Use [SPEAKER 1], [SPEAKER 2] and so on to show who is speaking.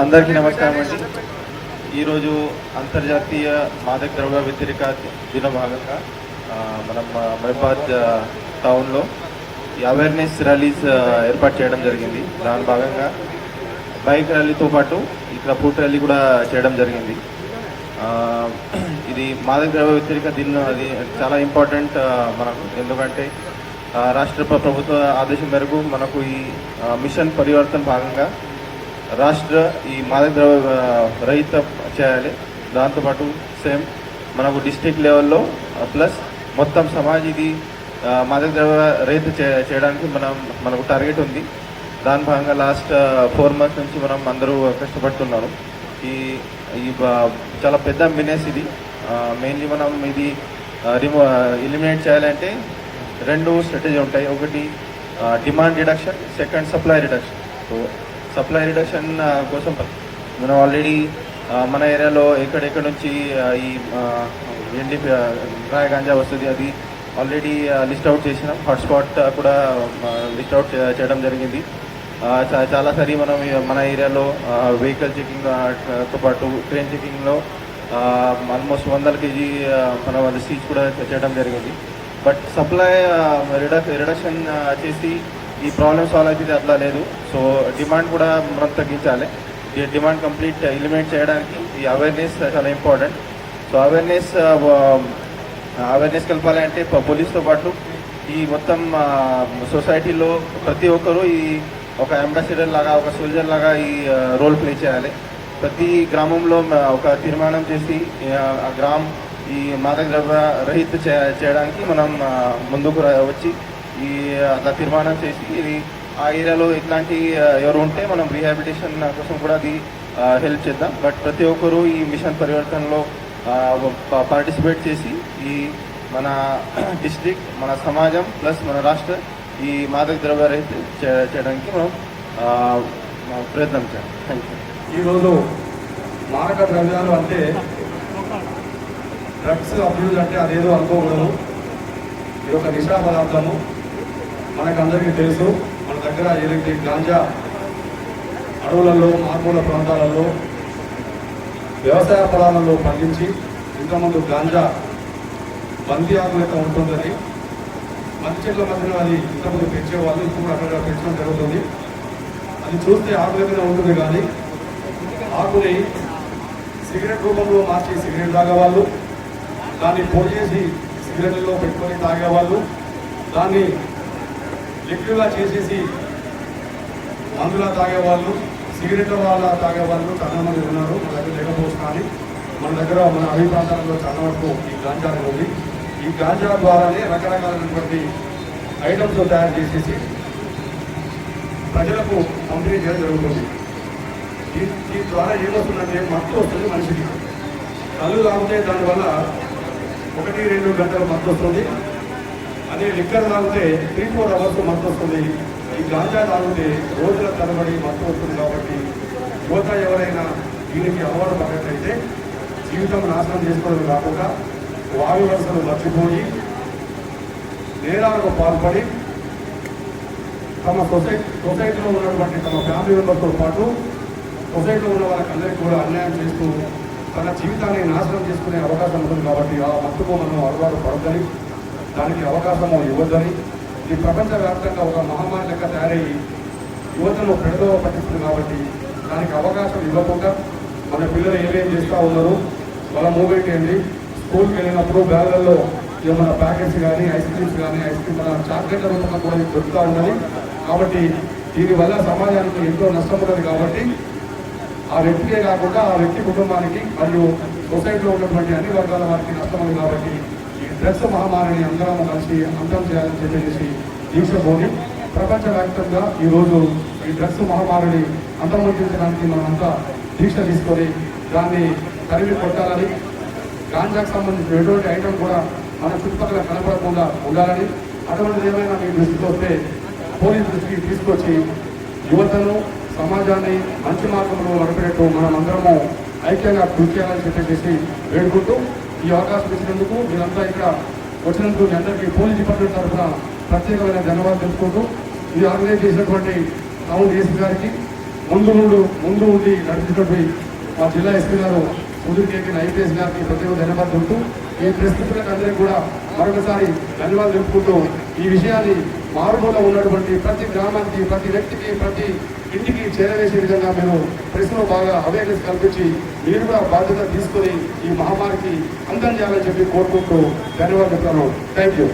[SPEAKER 1] అందరికీ నమస్కారం అండి. ఈరోజు అంతర్జాతీయ మాదక ద్రవ్య వ్యతిరేక దిన భాగంగా మనం మహిబాద్ టౌన్లో ఈ అవేర్నెస్ ర్యాలీస్ ఏర్పాటు చేయడం జరిగింది. దాని భాగంగా బైక్ ర్యాలీతో పాటు ఇక్కడ ఫుడ్ ర్యాలీ కూడా చేయడం జరిగింది. ఇది మాదక ద్రవ్య వ్యతిరేక దిన అది చాలా ఇంపార్టెంట్ మనకు. ఎందుకంటే రాష్ట్ర ప్రభుత్వ ఆదేశం మేరకు మనకు ఈ మిషన్ పరివర్తన భాగంగా రాష్ట్ర ఈ మాదక ద్రవ్య రహిత చేయాలి దాంతోపాటు సేమ్ మనకు డిస్టిక్ లెవెల్లో ప్లస్ మొత్తం సమాజ్ ఇది మాదక ద్రవ్య రహిత చే- చేయడానికి మనం మనకు టార్గెట్ ఉంది. దాని భాగంగా లాస్ట్ ఫోర్ మంత్స్ నుంచి మనం అందరూ కష్టపడుతున్నారు. ఈ ఈ చాలా పెద్ద బిజినెస్ ఇది. మెయిన్లీ మనం ఇది రిమూ ఎలిమినేట్ చేయాలంటే రెండు స్ట్రాటజీ ఉంటాయి. ఒకటి demand reduction second supply reduction so supply reduction కోసం మనం ఆల్రెడీ మన ఏరియాలో ఎక్కడెక్కడ నుంచి ఈ ఎండి రాయ గాంజా వస్తుంది అది ఆల్రెడీ లిస్ట్ అవుట్ చేసినాం. హాట్స్పాట్ కూడా లిస్ట్ అవుట్ చేయడం జరిగింది. చాలాసారి చాలా సరి మనం మన ఏరియాలో వెహికల్ చెకింగ్తో పాటు ట్రైన్ చెకింగ్లో ఆల్మోస్ట్ వందల కేజీ మన మనం సీజ్ కూడా చేయడం జరిగింది. బట్ సప్లై రిడక్ రిడక్షన్ చేసి ఈ ప్రాబ్లమ్ సాల్వ్ అయితే అట్లా లేదు. సో డిమాండ్ కూడా మనం తగ్గించాలి. ఈ డిమాండ్ కంప్లీట్ ఎలిమినేట్ చేయడానికి ఈ అవేర్నెస్ చాలా ఇంపార్టెంట్ సో అవేర్నెస్ అవేర్నెస్ కలపాలి అంటే పోలీస్తో పాటు ఈ మొత్తం సొసైటీలో ప్రతి ఒక్కరూ ఈ ఒక అంబాసిడర్ లాగా ఒక సోల్జర్ లాగా ఈ రోల్ ప్లే చేయాలి. ప్రతి గ్రామంలో ఒక తీర్మానం చేసి ఆ, ఆ గ్రామం ఈ మాదక ద్రవ్య రహిత చేయడానికి మనం ముందుకు రా- వచ్చి ఈ అట్లా తీర్మానం చేసి ఇది ఆ ఏరియాలో ఇట్లాంటి ఎవరు ఉంటే మనం రీహాబిలిటేషన్ కోసం కూడా అది హెల్ప్ చేద్దాం. బట్ ప్రతి ఒక్కరూ ఈ మిషన్ పరివర్తనలో పార్టిసిపేట్ చేసి ఈ మన డిస్ట్రిక్ట్ మన సమాజం ప్లస్ మన రాష్ట్ర ఈ మాదక ద్రవ్య రహిత చే- చేయడానికి మనం ప్రయత్నం చేయాలి థ్యాంక్ యూ
[SPEAKER 2] ఈరోజు మాదక ద్రవ్యాలు అంటే డ్రగ్స్ అబ్యూజ్ అంటే అదేదో అనుకోకూడదు. ఇది ఒక నిషా పదార్థము. మనకందరికీ తెలుసు మన దగ్గర ఏదైతే గాంజా అడవులలో మారుమూల ప్రాంతాలలో వ్యవసాయ పొలాలలో పండించి ఇంతకుముందు గాంజా బందీ ఆకు లెక్క ఉంటుందని మంచి చెట్ల మధ్యన అది ఇంతకుముందు పెంచేవాళ్ళు ఇప్పుడు అక్కడ పెంచడం జరుగుతుంది. అది చూస్తే ఆకు లెక్కనే ఉంటుంది కానీ ఆకుని సిగరెట్ రూపంలో మార్చి సిగరెట్ తాగేవాళ్ళు దాన్ని పొడి చేసి సిగరెట్లలో పెట్టుకొని తాగేవాళ్ళు దాన్ని ఎక్కువగా చేసేసి మందులా తాగేవాళ్ళు సిగరెట్ల వాళ్ళ తాగేవాళ్ళు చాలా మంది ఉన్నారు. మన దగ్గర లేకపోవచ్చు కానీ మన దగ్గర మన అడవి ప్రాంతాలలో చాలా వరకు ఈ గాంజా ఉంది. ఈ గాంజా ద్వారానే రకరకాలైనటువంటి ఐటమ్స్ తయారు చేసేసి ప్రజలకు పంపిణీ చేయడం జరుగుతుంది. దీ- దీని ద్వారా ఏమవుతుందంటే మత్తు వస్తుంది మనిషికి. కళ్ళు తాగితే దానివల్ల ఒకటి రెండు గంటలు మత్తు వస్తుంది. అదే లిక్కర్ తాగితే త్రీ ఫోర్ అవర్స్ మత్తు వస్తుంది. ఈ గాంజా తాగితే రోజుల తరబడి మత్తు వస్తుంది కాబట్టి యువత ఎవరైనా దీనికి అలవాటు పడినట్లయితే జీవితం నాశనం చేసుకోవడం కాకుండా వాయు వరుసలు మర్చిపోయి నేరాలకు పాల్పడి తమ సొసైటీ సొసైటీలో ఉన్నటువంటి తమ ఫ్యామిలీ మెంబర్తో పాటు సొసైటీలో ఉన్న వాళ్ళకందరికీ కూడా అన్యాయం చేస్తూ తన జీవితాన్ని నాశనం చేసుకునే అవకాశం ఉంటుంది కాబట్టి ఆ మత్తుకు మనం అలవాటు పడతాయి దానికి అవకాశం ఇవ్వదని ఈ ప్రపంచవ్యాప్తంగా ఒక మహమ్మారి లెక్క తయారయ్యి యువతను పెడదవ పట్టిస్తుంది కాబట్టి దానికి అవకాశం ఇవ్వకుండా మన పిల్లలు ఏమేం చేస్తూ ఉన్నారు వాళ్ళ మూమెంట్ ఏంటి? స్కూల్కి వెళ్ళినప్పుడు బ్యాగులలో ఏమైనా ప్యాకెట్స్ కానీ ఐస్ క్రీమ్స్ కానీ ఐస్ క్రీమ్ మన చాక్లెట్ల రూపంలో కూడా దొరుకుతూ ఉన్నది కాబట్టి దీనివల్ల సమాజానికి ఎంతో నష్టం ఉన్నది కాబట్టి ఆ వ్యక్తికే కాకుండా ఆ వ్యక్తి కుటుంబానికి మరియు సొసైటీలో ఉన్నటువంటి అన్ని వర్గాల వారికి నష్టమైంది కాబట్టి డ్రగ్స్ మహమ్మారిని అందరం కలిసి అంతం చేయాలని చెప్పేసి దీక్ష పోని ప్రపంచవ్యాప్తంగా ఈరోజు ఈ డ్రగ్స్ మహమ్మారిని అంతమొందించడానికి మనమంతా దీక్ష తీసుకొని దాన్ని తరిమి కొట్టాలని గాంజాకు సంబంధించిన ఎటువంటి ఐటమ్ కూడా మన చుట్టుపక్కల కనపడకుండా ఉండాలని అటువంటిది ఏమైనా మీ దృష్టికి వస్తే పోలీస్ దృష్టికి తీసుకొచ్చి యువతను సమాజాన్ని మంచి మార్గంలో నడిపినట్టు మనం అందరము ఐక్యంగా కృషి చేయాలని చెప్పేసి వేడుకుంటూ ఈ అవకాశం ఇచ్చినందుకు మీరంతా ఇక్కడ వచ్చినందుకు మీ అందరికీ పోలీస్ డిపార్ట్మెంట్ తరఫున ప్రత్యేకమైన ధన్యవాదాలు తెలుసుకుంటూ ఇది ఆర్గనైజ్ చేసినటువంటి టౌన్ ఏసీ గారికి ముందు ముందు ముందు ఉండి నడిచినటువంటి మా జిల్లా ఎస్పీ గారు సుధీర్ కేకిన ఐపీఎస్ గారికి ప్రత్యేక ధన్యవాదాలు తెలుపుతూ ఈ ప్రస్తుతులకు అందరికీ కూడా మరొకసారి ధన్యవాదాలు తెలుపుకుంటూ ఈ విషయాన్ని మారుమూల ఉన్నటువంటి ప్రతి గ్రామానికి ప్రతి వ్యక్తికి ప్రతి ఇంటికి చేరవేసే విధంగా మీరు ప్రెస్లో బాగా అవేర్నెస్ కల్పించి మీరు కూడా బాధ్యత తీసుకొని ఈ మహమ్మారికి అందం చేయాలని చెప్పి కోరుకుంటూ ధన్యవాదాలు థ్యాంక్ యూ